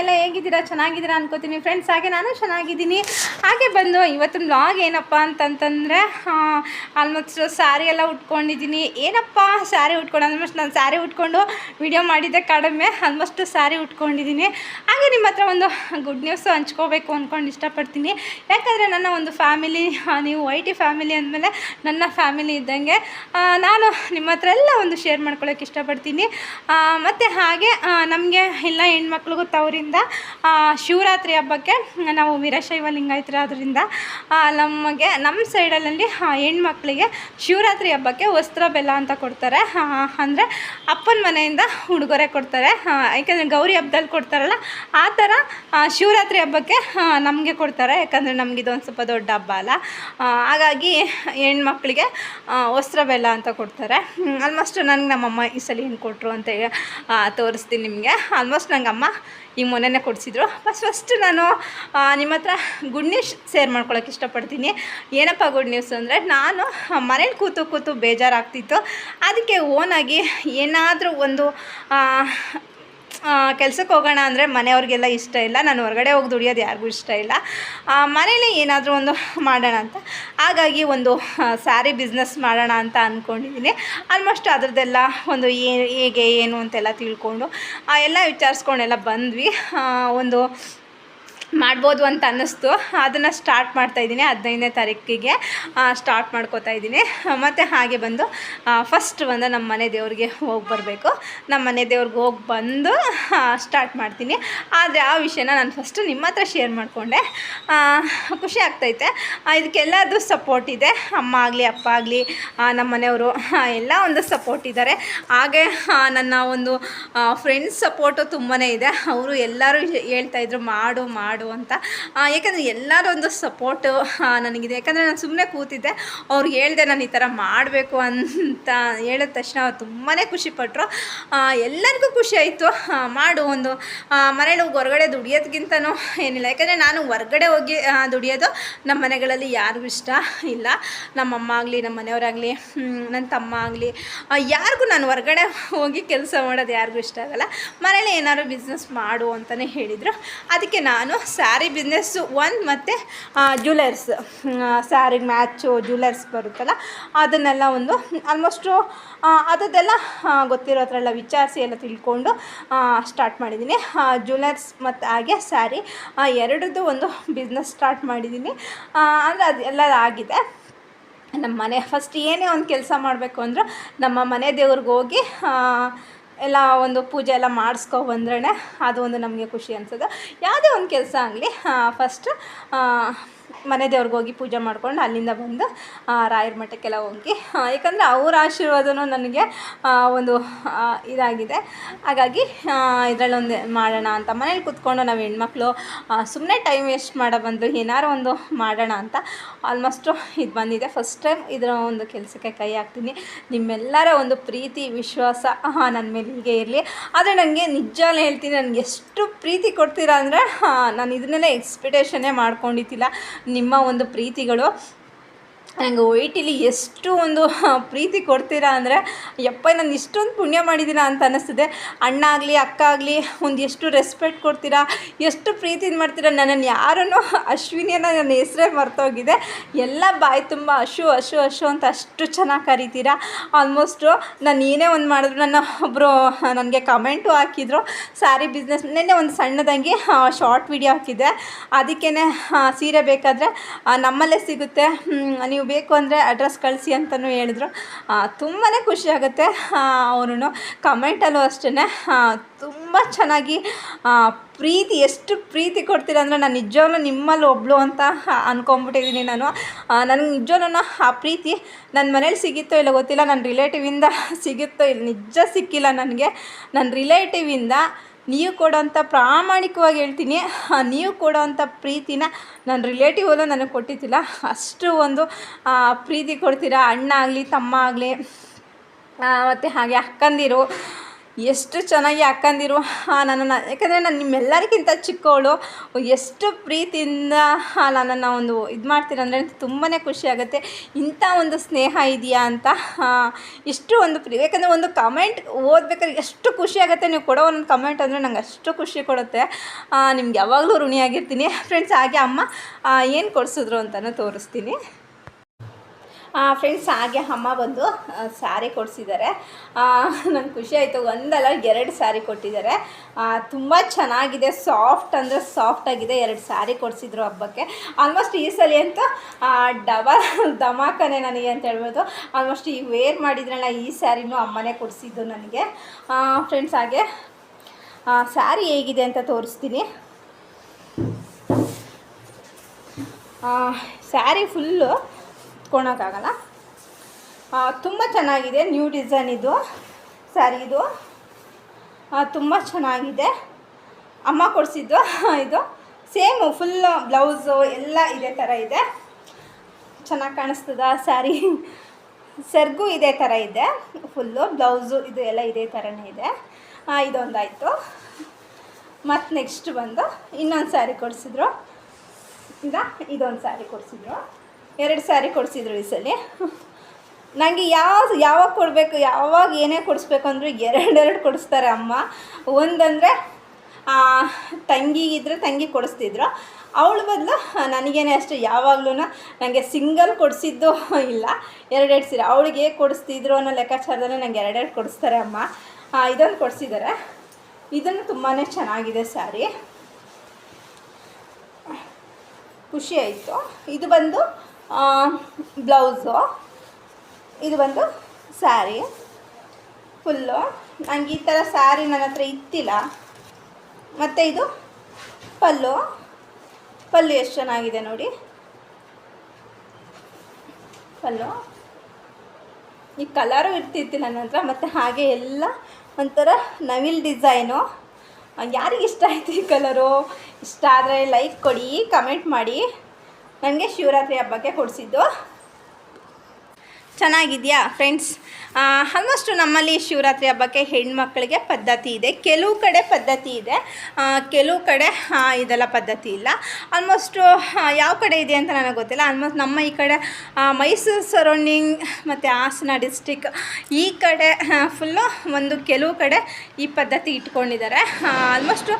ಎಲ್ಲ ಹೇಗಿದ್ದೀರಾ? ಚೆನ್ನಾಗಿದ್ದೀರಾ ಅನ್ಕೋತೀನಿ. ಫ್ರೆಂಡ್ಸ್ ಹಾಗೆ ನಾನು ಚೆನ್ನಾಗಿದ್ದೀನಿ. ಹಾಗೆ ಬಂದು ಇವತ್ತಿನ ಬ್ಲಾಗ್ ಏನಪ್ಪ ಅಂತಂತಂದರೆ ಆಲ್ಮೋಸ್ಟ್ ಸ್ಯಾರಿ ಎಲ್ಲ ಉಟ್ಕೊಂಡಿದ್ದೀನಿ. ಏನಪ್ಪ ಸ್ಯಾರಿ ಉಟ್ಕೊಂಡು ಆಲ್ಮೋಸ್ಟ್ ನಾನು ಸ್ಯಾರಿ ಉಟ್ಕೊಂಡು ವಿಡಿಯೋ ಮಾಡಿದ್ದೆ ಕಡಿಮೆ ಆಲ್ಮೋಸ್ಟ್ ಸ್ಯಾರಿ ಉಟ್ಕೊಂಡಿದ್ದೀನಿ. ಹಾಗೆ ನಿಮ್ಮ ಹತ್ರ ಒಂದು ಗುಡ್ ನ್ಯೂಸ್ ಹಂಚ್ಕೋಬೇಕು ಅಂದ್ಕೊಂಡು ಇಷ್ಟಪಡ್ತೀನಿ. ಯಾಕಂದರೆ ನನ್ನ ಒಂದು ಫ್ಯಾಮಿಲಿ ನೀವು ವೈ ಟಿ ಫ್ಯಾಮಿಲಿ ಅಂದಮೇಲೆ ನನ್ನ ಫ್ಯಾಮಿಲಿ ಇದ್ದಂಗೆ ನಾನು ನಿಮ್ಮ ಹತ್ರ ಎಲ್ಲ ಒಂದು ಶೇರ್ ಮಾಡ್ಕೊಳ್ಳೋಕೆ ಇಷ್ಟಪಡ್ತೀನಿ. ಮತ್ತು ಹಾಗೆ ನಮಗೆ ಇಲ್ಲ ಹೆಣ್ಮಕ್ಳಿಗೂ ತವರಿಂದ ಆ, ಶಿವರಾತ್ರಿ ಹಬ್ಬಕ್ಕೆ ನಾವು ವೀರಶೈವ ಲಿಂಗಾಯತರಾದ್ರಿಂದ ಆದ್ದರಿಂದ ನಮಗೆ ನಮ್ಮ ಸೈಡಲ್ಲಿ ಹೆಣ್ಮಕ್ಳಿಗೆ ಶಿವರಾತ್ರಿ ಹಬ್ಬಕ್ಕೆ ವಸ್ತ್ರ ಬೆಲ್ಲ ಅಂತ ಕೊಡ್ತಾರೆ. ಅಂದರೆ ಅಪ್ಪನ ಮನೆಯಿಂದ ಉಡುಗೊರೆ ಕೊಡ್ತಾರೆ. ಯಾಕೆಂದರೆ ಗೌರಿ ಹಬ್ಬದಲ್ಲಿ ಕೊಡ್ತಾರಲ್ಲ ಆ ಥರ ಶಿವರಾತ್ರಿ ಹಬ್ಬಕ್ಕೆ ನಮಗೆ ಕೊಡ್ತಾರೆ. ಯಾಕಂದರೆ ನಮ್ಗೆ ಇದೊಂದು ಸ್ವಲ್ಪ ದೊಡ್ಡ ಹಬ್ಬ ಅಲ್ಲ. ಹಾಗಾಗಿ ಹೆಣ್ಮಕ್ಳಿಗೆ ವಸ್ತ್ರ ಬೆಲ್ಲ ಅಂತ ಕೊಡ್ತಾರೆ. ಆಲ್ಮೋಸ್ಟ್ ನನಗೆ ನಮ್ಮಮ್ಮ ಈ ಸಲ ಏನು ಕೊಟ್ಟರು ಅಂತ ತೋರಿಸ್ತೀನಿ ನಿಮಗೆ. ಆಲ್ಮೋಸ್ಟ್ ನಂಗೆ ಅಮ್ಮ ಈಗ ಮೊನ್ನೆನೇ ಕೊಡಿಸಿದ್ರು. ಬಸ್ ಫಸ್ಟ್ ನಾನು ನಿಮ್ಮ ಹತ್ರ ಗುಡ್ ನ್ಯೂಸ್ ಶೇರ್ ಮಾಡ್ಕೊಳಕ್ಕೆ ಇಷ್ಟಪಡ್ತೀನಿ. ಏನಪ್ಪ ಗುಡ್ ನ್ಯೂಸ್ ಅಂದರೆ, ನಾನು ಮನೇಲಿ ಕೂತು ಕೂತು ಬೇಜಾರಾಗ್ತಿತ್ತು. ಅದಕ್ಕೆ ಓನಾಗಿ ಏನಾದರೂ ಒಂದು ಕೆಲ್ಸಕ್ಕೆ ಹೋಗೋಣ ಅಂದರೆ ಮನೆಯವ್ರಿಗೆಲ್ಲ ಇಷ್ಟ ಇಲ್ಲ. ನಾನು ಹೊರಗಡೆ ಹೋಗಿ ದುಡಿಯೋದು ಯಾರಿಗೂ ಇಷ್ಟ ಇಲ್ಲ. ಮನೇಲಿ ಏನಾದರೂ ಒಂದು ಮಾಡೋಣ ಅಂತ. ಹಾಗಾಗಿ ಒಂದು ಸ್ಯಾರಿ ಬಿಸ್ನೆಸ್ ಮಾಡೋಣ ಅಂತ ಅಂದ್ಕೊಂಡಿದ್ದೀನಿ ಆಲ್ಮೋಸ್ಟ್ ಅದರದ್ದೆಲ್ಲ ಒಂದು ಏ, ಹೇಗೆ, ಏನು ಅಂತೆಲ್ಲ ತಿಳ್ಕೊಂಡು ಎಲ್ಲ ವಿಚಾರಿಸ್ಕೊಂಡೆಲ್ಲ ಬಂದ್ವಿ. ಒಂದು ಮಾಡ್ಬೋದು ಅಂತ ಅನ್ನಿಸ್ತು. ಅದನ್ನು ಸ್ಟಾರ್ಟ್ ಮಾಡ್ತಾ ಇದ್ದೀನಿ. ಹದಿನೈದನೇ ತಾರೀಕಿಗೆ ಸ್ಟಾರ್ಟ್ ಮಾಡ್ಕೋತಾ ಇದ್ದೀನಿ. ಮತ್ತು ಹಾಗೆ ಬಂದು ಫಸ್ಟ್ ಬಂದು ನಮ್ಮ ಮನೆ ದೇವ್ರಿಗೆ ಹೋಗಿ ಬರಬೇಕು. ನಮ್ಮ ಮನೆ ದೇವ್ರಿಗೆ ಹೋಗಿ ಬಂದು ಸ್ಟಾರ್ಟ್ ಮಾಡ್ತೀನಿ. ಆದರೆ ಆ ವಿಷಯನ ನಾನು ಫಸ್ಟು ನಿಮ್ಮ ಹತ್ರ ಶೇರ್ ಮಾಡಿಕೊಂಡೆ. ಖುಷಿ ಆಗ್ತೈತೆ. ಇದಕ್ಕೆಲ್ಲದೂ ಸಪೋರ್ಟ್ ಇದೆ. ಅಮ್ಮ ಆಗಲಿ, ಅಪ್ಪ ಆಗಲಿ ನಮ್ಮ ಮನೆಯವರು ಎಲ್ಲ ಒಂದು ಸಪೋರ್ಟ್ ಇದ್ದಾರೆ ಹಾಗೆ ನನ್ನ ಒಂದು ಫ್ರೆಂಡ್ಸ್ ಸಪೋರ್ಟು ತುಂಬಾ ಇದೆ. ಅವರು ಎಲ್ಲರೂ ಹೇಳ್ತಾಯಿದ್ರು ಮಾಡು ಮಾಡು ಅಂತ. ಆ, ಯಾಕಂದರೆ ಎಲ್ಲರೂ ಒಂದು ಸಪೋರ್ಟು ನನಗಿದೆ. ಯಾಕಂದರೆ ನಾನು ಸುಮ್ಮನೆ ಕೂತಿದ್ದೆ. ಅವ್ರು ಹೇಳಿದೆ ನಾನು ಈ ಥರ ಮಾಡಬೇಕು ಅಂತ ಹೇಳಿದ ತಕ್ಷಣ ಅವ್ರು ತುಂಬಾ ಖುಷಿಪಟ್ಟರು ಎಲ್ಲರಿಗೂ ಖುಷಿ ಆಯಿತು. ಮಾಡು ಒಂದು. ಮನೇಲಿ ಹೊರಗಡೆ ದುಡಿಯೋದಕ್ಕಿಂತನೂ ಏನಿಲ್ಲ. ಯಾಕಂದರೆ ನಾನು ಹೊರಗಡೆ ಹೋಗಿ ದುಡಿಯೋದು ನಮ್ಮ ಮನೆಗಳಲ್ಲಿ ಯಾರಿಗೂ ಇಷ್ಟ ಇಲ್ಲ. ನಮ್ಮಮ್ಮ ಆಗಲಿ ನಮ್ಮ ಮನೆಯವರಾಗಲಿ ನನ್ನ ತಮ್ಮ ಆಗಲಿ ಯಾರಿಗೂ ನಾನು ಹೊರಗಡೆ ಹೋಗಿ ಕೆಲಸ ಮಾಡೋದು ಯಾರಿಗೂ ಇಷ್ಟ ಆಗಲ್ಲ. ಮನೇಲಿ ಏನಾದ್ರು ಬಿಸ್ನೆಸ್ ಮಾಡು ಅಂತಲೇ ಹೇಳಿದರು. ಅದಕ್ಕೆ ನಾನು ಸ್ಯಾರಿ ಬಿಸ್ನೆಸ್ಸು ಒಂದು ಮತ್ತು ಜ್ಯುವೆಲರ್ಸ್ ಸ್ಯಾರಿಗೆ ಮ್ಯಾಚು ಜ್ಯುವೆಲರ್ಸ್ ಬರುತ್ತಲ್ಲ, ಅದನ್ನೆಲ್ಲ ಒಂದು ಆಲ್ಮೋಸ್ಟು ಅದದ್ದೆಲ್ಲ ಗೊತ್ತಿರೋ ಹತ್ರ ಎಲ್ಲ ವಿಚಾರಿಸಿ ಎಲ್ಲ ತಿಳ್ಕೊಂಡು ಸ್ಟಾರ್ಟ್ ಮಾಡಿದ್ದೀನಿ. ಜ್ಯುವೆಲರ್ಸ್ ಮತ್ತು ಹಾಗೆ ಸ್ಯಾರಿ ಎರಡದ್ದು ಒಂದು ಬಿಸ್ನೆಸ್ ಸ್ಟಾರ್ಟ್ ಮಾಡಿದ್ದೀನಿ. ಅಂದರೆ ಅದು ಎಲ್ಲ ಆಗಿದೆ. ನಮ್ಮ ಮನೆ ಫಸ್ಟ್ ಏನೇ ಒಂದು ಕೆಲಸ ಮಾಡಬೇಕು ಅಂದರೂ, ನಮ್ಮ ಮನೆ ದೇವ್ರಿಗೆ ಹೋಗಿ ಎಲ್ಲ ಒಂದು ಪೂಜೆ ಎಲ್ಲ ಮಾಡಿಸ್ಕೊ ಬಂದ್ರೇ ಅದು ಒಂದು ನಮಗೆ ಖುಷಿ ಅನ್ಸೋದು ಯಾವುದೇ ಒಂದು ಕೆಲಸ ಆಗಲಿ ಫಸ್ಟ್ ಮನೆ ದೇವ್ರಿಗೆ ಹೋಗಿ ಪೂಜೆ ಮಾಡ್ಕೊಂಡು ಅಲ್ಲಿಂದ ಬಂದು ರಾಯರ ಮಠಕ್ಕೆಲ್ಲ ಹೋಗಿ. ಯಾಕಂದರೆ ಅವ್ರ ಆಶೀರ್ವಾದನೂ ನನಗೆ ಒಂದು ಇದಾಗಿದೆ. ಹಾಗಾಗಿ ಇದರಲ್ಲೊಂದು ಮಾಡೋಣ ಅಂತ ಮನೇಲಿ ಕೂತ್ಕೊಂಡು ನಾವು ಹೆಣ್ಮಕ್ಳು ಸುಮ್ಮನೆ ಟೈಮ್ ವೇಸ್ಟ್ ಮಾಡೋ ಬಂದು ಏನಾರು ಒಂದು ಮಾಡೋಣ ಅಂತ ಆಲ್ಮೋಸ್ಟು ಇದು ಬಂದಿದೆ. ಫಸ್ಟ್ ಟೈಮ್ ಇದರ ಒಂದು ಕೆಲಸಕ್ಕೆ ಕೈ ಹಾಕ್ತೀನಿ. ನಿಮ್ಮೆಲ್ಲರ ಒಂದು ಪ್ರೀತಿ, ವಿಶ್ವಾಸ ನನ್ನ ಮೇಲೆ ಹೀಗೆ ಇರಲಿ. ಆದರೆ ನನಗೆ ನಿಜಾನೇ ಹೇಳ್ತೀನಿ, ನನಗೆ ಎಷ್ಟು ಪ್ರೀತಿ ಕೊಡ್ತೀರಾ ಅಂದರೆ ನಾನು ಇದನ್ನೆಲ್ಲ ಎಕ್ಸ್ಪೆಕ್ಟೇಷನ್ನೇ ಮಾಡ್ಕೊಂಡಿದ್ದಿಲ್ಲ. ನಿಮ್ಮ ಒಂದು ಪ್ರೀತಿಗಳು ನನಗೆ ವೈಟಿಲಿ ಎಷ್ಟು ಒಂದು ಪ್ರೀತಿ ಕೊಡ್ತೀರಾ ಅಂದರೆ ಯಪ್ಪ ನಾನು ಇಷ್ಟೊಂದು ಪುಣ್ಯ ಮಾಡಿದ್ದೀನ ಅಂತ ಅನ್ನಿಸ್ತದೆ ಅಣ್ಣ ಆಗಲಿ ಅಕ್ಕ ಆಗಲಿ ಒಂದು ಎಷ್ಟು ರೆಸ್ಪೆಕ್ಟ್ ಕೊಡ್ತೀರಾ ಎಷ್ಟು ಪ್ರೀತಿಯಿಂದ ಮಾಡ್ತೀರಾ ನನ್ನನ್ನು ಯಾರನ್ನು ಅಶ್ವಿನಿಯನ್ನ ನನ್ನ ಹೆಸರೇ ಮರ್ತೋಗಿದೆ. ಎಲ್ಲ ಬಾಯಿ ತುಂಬ ಅಶು ಅಶು ಅಶು ಅಂತ ಅಷ್ಟು ಚೆನ್ನಾಗಿ ಕರಿತೀರಾ. ಆಲ್ಮೋಸ್ಟು ನಾನು ಏನೇ ಒಂದು ಮಾಡಿದ್ರು ನನ್ನ ಒಬ್ಬರು ನನಗೆ ಕಮೆಂಟು ಹಾಕಿದ್ರು. ಸ್ಯಾರಿ ಬಿಸ್ನೆಸ್ ನಿನ್ನೆ ಒಂದು ಸಣ್ಣದಾಗಿ ಶಾರ್ಟ್ ವಿಡಿಯೋ ಹಾಕಿದ್ದೆ. ಅದಕ್ಕೇ ಸೀರೆ ಬೇಕಾದರೆ ನಮ್ಮಲ್ಲೇ ಸಿಗುತ್ತೆ. ಹ್ಮ್, ನೀವು ಬೇಕು ಅಂದರೆ ಅಡ್ರೆಸ್ ಕಳಿಸಿ ಅಂತಲೂ ಹೇಳಿದ್ರು. ತುಂಬಾ ಖುಷಿಯಾಗುತ್ತೆ ಅವರು ಕಮೆಂಟಲ್ಲೂ ಅಷ್ಟೇ ತುಂಬ ಚೆನ್ನಾಗಿ ಪ್ರೀತಿ, ಎಷ್ಟು ಪ್ರೀತಿ ಕೊಡ್ತೀರ ಅಂದರೆ ನಾನು ನಿಜವಾಗ್ಲೂ ನಿಮ್ಮಲ್ಲಿ ಒಬ್ಳು ಅಂತ ಅಂದ್ಕೊಂಬಿಟ್ಟಿದ್ದೀನಿ ನಾನು. ನನಗೆ ನಿಜವೂ ಆ ಪ್ರೀತಿ ನನ್ನ ಮನೇಲಿ ಸಿಗುತ್ತೋ ಇಲ್ಲ ಗೊತ್ತಿಲ್ಲ ನನ್ನ ರಿಲೇಟಿವಿಂದ ಸಿಗುತ್ತೋ ಇಲ್ಲ, ನಿಜ ಸಿಕ್ಕಿಲ್ಲ ನನಗೆ. ನನ್ನ ರಿಲೇಟಿವಿಂದ ನೀವು ಕೊಡೋಂಥ ಪ್ರಾಮಾಣಿಕವಾಗಿ ಹೇಳ್ತೀನಿ. ನೀವು ಕೊಡೋಂಥ ಪ್ರೀತಿನ ನನ್ನ ರಿಲೇಟಿವ್ ಅಲ್ಲೂ ನನಗೆ ಕೊಟ್ಟಿದ್ದಿಲ್ಲ. ಅಷ್ಟು ಒಂದು ಪ್ರೀತಿ ಕೊಡ್ತೀರಾ? ಅಣ್ಣ ಆಗಲಿ, ತಮ್ಮ ಆಗಲಿ ಮತ್ತು ಹಾಗೆ ಅಕ್ಕಂದಿರು. ಎಷ್ಟು ಚೆನ್ನಾಗಿ ಅಕ್ಕಂದಿರು ನನ್ನನ್ನು. ಯಾಕಂದರೆ ನಾನು ನಿಮ್ಮೆಲ್ಲರಿಗಿಂತ ಚಿಕ್ಕವಳು, ಎಷ್ಟು ಪ್ರೀತಿಯಿಂದ ನನ್ನನ್ನು ಒಂದು ಇದು ಮಾಡ್ತೀರಂದರೆ ತುಂಬಾ ಖುಷಿಯಾಗುತ್ತೆ ಇಂಥ ಒಂದು ಸ್ನೇಹ ಇದೆಯಾ ಅಂತ ಇಷ್ಟು ಒಂದು ಪ್ರೀ, ಯಾಕಂದರೆ ಒಂದು ಕಮೆಂಟ್ ಓದ್ಬೇಕಾದ್ರೆ ಎಷ್ಟು ಖುಷಿಯಾಗುತ್ತೆ ನೀವು ಕೊಡೋ ಒಂದು ಕಮೆಂಟ್ ಅಂದರೆ ನಂಗೆ ಅಷ್ಟು ಖುಷಿ ಕೊಡುತ್ತೆ. ನಿಮ್ಗೆ ಯಾವಾಗಲೂ ಋಣಿಯಾಗಿರ್ತೀನಿ. ಫ್ರೆಂಡ್ಸ್ ಹಾಗೆ ಅಮ್ಮ ಏನು ಕೊಡಿಸಿದ್ರು ಅಂತಲೂ ತೋರಿಸ್ತೀನಿ. ಫ್ರೆಂಡ್ಸ್ ಹಾಗೆ ಅಮ್ಮ ಬಂದು ಸ್ಯಾರಿ ಕೊಡಿಸಿದ್ದಾರೆ ನಂಗೆ ಖುಷಿ ಆಯಿತು. ಒಂದಲ್ಲ ಎರಡು ಸ್ಯಾರಿ ಕೊಟ್ಟಿದ್ದಾರೆ ತುಂಬ ಚೆನ್ನಾಗಿದೆ. ಸಾಫ್ಟ್ ಅಂದರೆ ಸಾಫ್ಟ್ ಆಗಿದೆ ಎರಡು ಸ್ಯಾರಿ ಕೊಡಿಸಿದ್ರು ಹಬ್ಬಕ್ಕೆ. ಆಲ್ಮೋಸ್ಟ್ ಈ ಸಲ ಅಂತೂ ಡಬಲ್ ಧಮಾಕನೆ ನನಗೆ ಅಂತ ಹೇಳ್ಬೋದು. ಆಲ್ಮೋಸ್ಟ್ ಈ ವೇರ್ ಮಾಡಿದ್ರಲ್ಲ, ಈ ಸ್ಯಾರಿನೂ ಅಮ್ಮನೇ ಕೊಡಿಸಿದ್ದು ನನಗೆ. ಫ್ರೆಂಡ್ಸ್ ಹಾಗೆ ಸ್ಯಾರಿ ಹೇಗಿದೆ ಅಂತ ತೋರಿಸ್ತೀನಿ. ಸ್ಯಾರಿ ಫುಲ್ಲು ಇಟ್ಕೊಳಕ್ಕಾಗಲ್ಲ ತುಂಬ ಚೆನ್ನಾಗಿದೆ ನ್ಯೂ ಡಿಸೈನ್ ಇದು ಸ್ಯಾರಿ ಇದು. ತುಂಬ ಚೆನ್ನಾಗಿದೆ. ಅಮ್ಮ ಕೊಡಿಸಿದ್ದು, ಇದು. ಸೇಮು ಫುಲ್ಲು ಬ್ಲೌಸು ಎಲ್ಲ ಇದೇ ಥರ ಇದೆ. ಚೆನ್ನಾಗಿ ಕಾಣಿಸ್ತದ ಸ್ಯಾರಿ ಸರ್ಗು ಇದೇ ಥರ ಇದೆ. ಫುಲ್ಲು ಬ್ಲೌಸು ಇದು ಎಲ್ಲ ಇದೇ ಥರನೇ ಇದೆ. ಇದೊಂದಾಯಿತು. ಮತ್ತು ನೆಕ್ಸ್ಟ್ ಬಂದು ಇನ್ನೊಂದು ಸ್ಯಾರಿ ಕೊಡಿಸಿದ್ರು. ಈಗ ಇದೊಂದು ಸ್ಯಾರಿ ಕೊಡಿಸಿದ್ರು. ಎರಡು ಸ್ಯಾರಿ ಕೊಡಿಸಿದ್ರು ಈ ಸಲ. ನನಗೆ ಯಾವ ಯಾವಾಗ ಕೊಡಬೇಕು, ಯಾವಾಗ ಏನೇ ಕೊಡಿಸ್ಬೇಕು ಅಂದರೂ ಎರಡೆರಡು ಕೊಡಿಸ್ತಾರೆ ಅಮ್ಮ. ಒಂದಂದರೆ ತಂಗಿಗಿದ್ರೆ ತಂಗಿ ಕೊಡಿಸ್ತಿದ್ರು. ಅವಳ ಬದಲು ನನಗೇನೆ ಅಷ್ಟು, ಯಾವಾಗಲೂ ನನಗೆ ಸಿಂಗಲ್ ಕೊಡಿಸಿದ್ದು ಇಲ್ಲ. ಎರಡೆರಡು ಸೀರೆ ಅವಳಿಗೆ ಕೊಡಿಸ್ತಿದ್ರು ಅನ್ನೋ ಲೆಕ್ಕಾಚಾರದಲ್ಲಿ ನನಗೆ ಎರಡೆರಡು ಕೊಡಿಸ್ತಾರೆ ಅಮ್ಮ. ಇದೊಂದು ಕೊಡಿಸಿದ್ದಾರೆ. ಇದನ್ನು ತುಂಬಾ ಚೆನ್ನಾಗಿದೆ ಸ್ಯಾರಿ. ಖುಷಿ ಆಯಿತು. ಇದು ಬಂದು ಬ್ಲೌಸು. ಇದು ಬಂದು ಸ್ಯಾರಿ. ಫುಲ್ಲು. ನನಗೆ ಈ ಥರ ಸ್ಯಾರಿ ನನ್ನ ಹತ್ರ ಇತ್ತಿಲ್ಲ. ಮತ್ತು ಇದು ಪಲ್ಲು. ಪಲ್ಲು ಎಷ್ಟು ಚೆನ್ನಾಗಿದೆ ನೋಡಿ. ಪಲ್ಲು. ಈ ಕಲರು ಇರ್ತಿತ್ತು ನನ್ನ ಹತ್ರ, ಮತ್ತು ಹಾಗೆ ಎಲ್ಲ ಒಂಥರ ನವಿಲ್ ಡಿಸೈನು. ಯಾರಿಗೆ ಇಷ್ಟ ಆಯಿತು ಈ ಕಲರು? ಇಷ್ಟ ಆದರೆ ಲೈಕ್ ಕೊಡಿ ಕಮೆಂಟ್ ಮಾಡಿ. ನನಗೆ ಶಿವರಾತ್ರಿ ಹಬ್ಬಕ್ಕೆ ಕೊಡಿಸಿದ್ದು. ಚೆನ್ನಾಗಿದೆಯಾ ಫ್ರೆಂಡ್ಸ್ ಆಲ್ಮೋಸ್ಟ್ ನಮ್ಮಲ್ಲಿ ಶಿವರಾತ್ರಿ ಹಬ್ಬಕ್ಕೆ ಹೆಣ್ಮಕ್ಳಿಗೆ ಪದ್ಧತಿ ಇದೆ. ಕೆಲವು ಕಡೆ ಪದ್ಧತಿ ಇದೆ. ಕೆಲವು ಕಡೆ ಇದೆಲ್ಲ ಪದ್ಧತಿ ಇಲ್ಲ. ಆಲ್ಮೋಸ್ಟು ಯಾವ ಕಡೆ ಇದೆ ಅಂತ ನನಗೆ ಗೊತ್ತಿಲ್ಲ. ಆಲ್ಮೋಸ್ಟ್ ನಮ್ಮ ಈ ಕಡೆ ಮೈಸೂರು ಸರೌಂಡಿಂಗ್ ಮತ್ತು ಹಾಸನ ಡಿಸ್ಟಿಕ್ ಈ ಕಡೆ ಫುಲ್ಲು ಒಂದು ಕೆಲವು ಕಡೆ ಈ ಪದ್ಧತಿ ಇಟ್ಕೊಂಡಿದ್ದಾರೆ. ಆಲ್ಮೋಸ್ಟು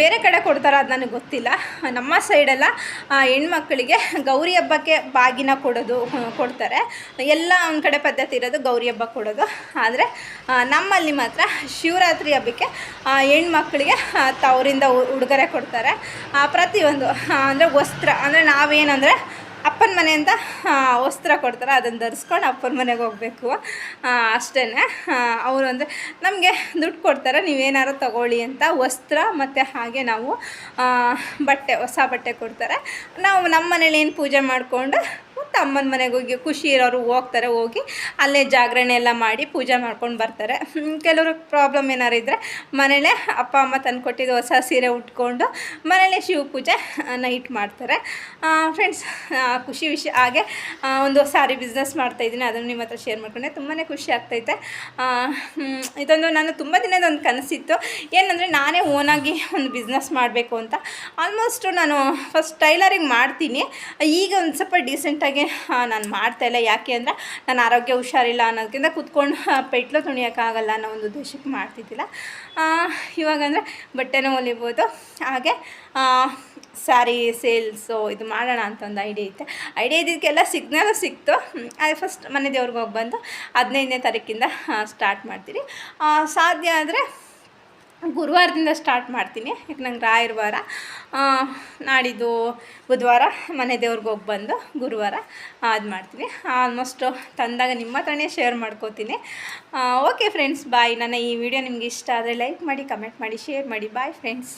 ಬೇರೆ ಕಡೆ ಕೊಡ್ತಾರ ಅದು ನನಗೆ ಗೊತ್ತಿಲ್ಲ. ನಮ್ಮ ಸೈಡೆಲ್ಲ ಹೆಣ್ಮಕ್ಳಿಗೆ ಗೌರಿ ಹಬ್ಬಕ್ಕೆ ಬಾಗಿನ ಕೊಡೋದು ಕೊಡ್ತಾರೆ. ಎಲ್ಲ ಒಂದು ಕಡೆ ಪದ್ಧತಿ ಇರೋದು ಗೌರಿ ಹಬ್ಬ ಕೊಡೋದು. ಆದರೆ ನಮ್ಮಲ್ಲಿ ಮಾತ್ರ ಶಿವರಾತ್ರಿ ಹಬ್ಬಕ್ಕೆ ಹೆಣ್ಮಕ್ಳಿಗೆ ತವರಿಂದ ಉಡುಗೊರೆ ಕೊಡ್ತಾರೆ. ಪ್ರತಿಯೊಂದು ಅಂದರೆ ವಸ್ತ್ರ, ಅಂದರೆ ನಾವೇನಂದರೆ ಅಪ್ಪನ ಮನೆಯಿಂದ ವಸ್ತ್ರ ಕೊಡ್ತಾರೆ. ಅದನ್ನು ಧರಿಸ್ಕೊಂಡು ಅಪ್ಪನ ಮನೆಗೆ ಹೋಗಬೇಕು. ಅಷ್ಟೇ ಅವರು ಅಂದರೆ ನಮಗೆ ದುಡ್ಡು ಕೊಡ್ತಾರೆ. ನೀವೇನಾರು ತಗೊಳ್ಳಿ ಅಂತ ವಸ್ತ್ರ ಮತ್ತು ಹಾಗೆ ನಾವು ಬಟ್ಟೆ, ಹೊಸ ಬಟ್ಟೆ ಕೊಡ್ತಾರೆ. ನಾವು ನಮ್ಮ ಮನೇಲಿ ಏನು ಪೂಜೆ ಮಾಡಿಕೊಂಡು ಅಮ್ಮನ ಮನೆಗೆ ಹೋಗಿ ಖುಷಿ ಇರೋರು ಹೋಗ್ತಾರೆ, ಹೋಗಿ ಅಲ್ಲೇ ಜಾಗರಣೆ ಎಲ್ಲ ಮಾಡಿ ಪೂಜೆ ಮಾಡ್ಕೊಂಡು ಬರ್ತಾರೆ. ಕೆಲವರು ಪ್ರಾಬ್ಲಮ್ ಏನಾರು ಇದ್ದರೆ ಮನೇಲೆ ಅಪ್ಪ, ಅಮ್ಮ ತಂದು ಕೊಟ್ಟಿದ್ದು ಹೊಸ ಸೀರೆ ಉಟ್ಕೊಂಡು ಮನೇಲೆ ಶಿವ ಪೂಜೆ ನೈಟ್ ಮಾಡ್ತಾರೆ. ಫ್ರೆಂಡ್ಸ್ ಖುಷಿ ವಿಷಯ ಹಾಗೆ ಒಂದು ಸಾರಿ ಬಿಸ್ನೆಸ್ ಮಾಡ್ತಾಯಿದ್ದೀನಿ ಅದನ್ನು ನಿಮ್ಮ ಹತ್ರ ಶೇರ್ ಮಾಡ್ಕೊಂಡೆ. ತುಂಬಾ ಖುಷಿ ಆಗ್ತೈತೆ. ಇದೊಂದು ನಾನು ತುಂಬ ದಿನದ ಒಂದು ಕನಸಿತ್ತು. ಏನಂದರೆ ನಾನೇ ಓನಾಗಿ ಒಂದು ಬಿಸ್ನೆಸ್ ಮಾಡಬೇಕು ಅಂತ. ಆಲ್ಮೋಸ್ಟು ನಾನು ಫಸ್ಟ್ ಟೈಲರಿಂಗ್ ಮಾಡ್ತೀನಿ. ಈಗ ಒಂದು ಸ್ವಲ್ಪ ಡೀಸೆಂಟಾಗಿ ನಾನು ಮಾಡ್ತಾಯಿಲ್ಲ ಯಾಕೆ ಅಂದರೆ ನಾನು ಆರೋಗ್ಯ ಹುಷಾರಿಲ್ಲ ಅನ್ನೋದಕ್ಕಿಂತ ಕುತ್ಕೊಂಡು ಪೆಟ್ಲು ತುಣಿಯೋಕ್ಕಾಗಲ್ಲ ಅನ್ನೋ ಒಂದು ಉದ್ದೇಶಕ್ಕೆ ಮಾಡ್ತಿದ್ದಿಲ್ಲ. ಇವಾಗಂದರೆ ಬಟ್ಟೆನೂ ಹೊಲಿಬೋದು ಹಾಗೆ ಸ್ಯಾರಿ ಸೇಲ್ಸು ಇದು ಮಾಡೋಣ ಅಂತ ಒಂದು ಐಡಿಯಾ ಇತ್ತು. ಐಡಿಯಾ ಇದ್ದಿದ್ದಕ್ಕೆಲ್ಲ ಸಿಗ್ನಲು ಸಿಕ್ತು. ಅದು ಫಸ್ಟ್ ಮನೆ ದೇವ್ರಿಗೆ ಹೋಗಿ ಬಂದು ಹದಿನೈದನೇ ತಾರೀಕಿಂದ ಸ್ಟಾರ್ಟ್ ಮಾಡ್ತೀನಿ ಸಾಧ್ಯ ಆದರೆ ಗುರುವಾರದಿಂದ ಸ್ಟಾರ್ಟ್ ಮಾಡ್ತೀನಿ, ಯಾಕೆ ನಂಗೆ ರಾಯರ ವಾರ ನಾಡಿದ್ದು ಬುಧವಾರ ಮನೆ ದೇವ್ರಿಗೆ ಹೋಗಿ ಬಂದು ಗುರುವಾರ ಅದು ಮಾಡ್ತೀನಿ. ಆಲ್ಮೋಸ್ಟು ತಂದಾಗ ನಿಮ್ಮ ಹತ್ರನೇ ಶೇರ್ ಮಾಡ್ಕೋತೀನಿ. Okay friends, bye. ನನ್ನ ಈ ವಿಡಿಯೋ ನಿಮಗೆ ಇಷ್ಟ ಆದರೆ ಲೈಕ್ ಮಾಡಿ, ಕಮೆಂಟ್ ಮಾಡಿ, ಶೇರ್ ಮಾಡಿ. Bye friends.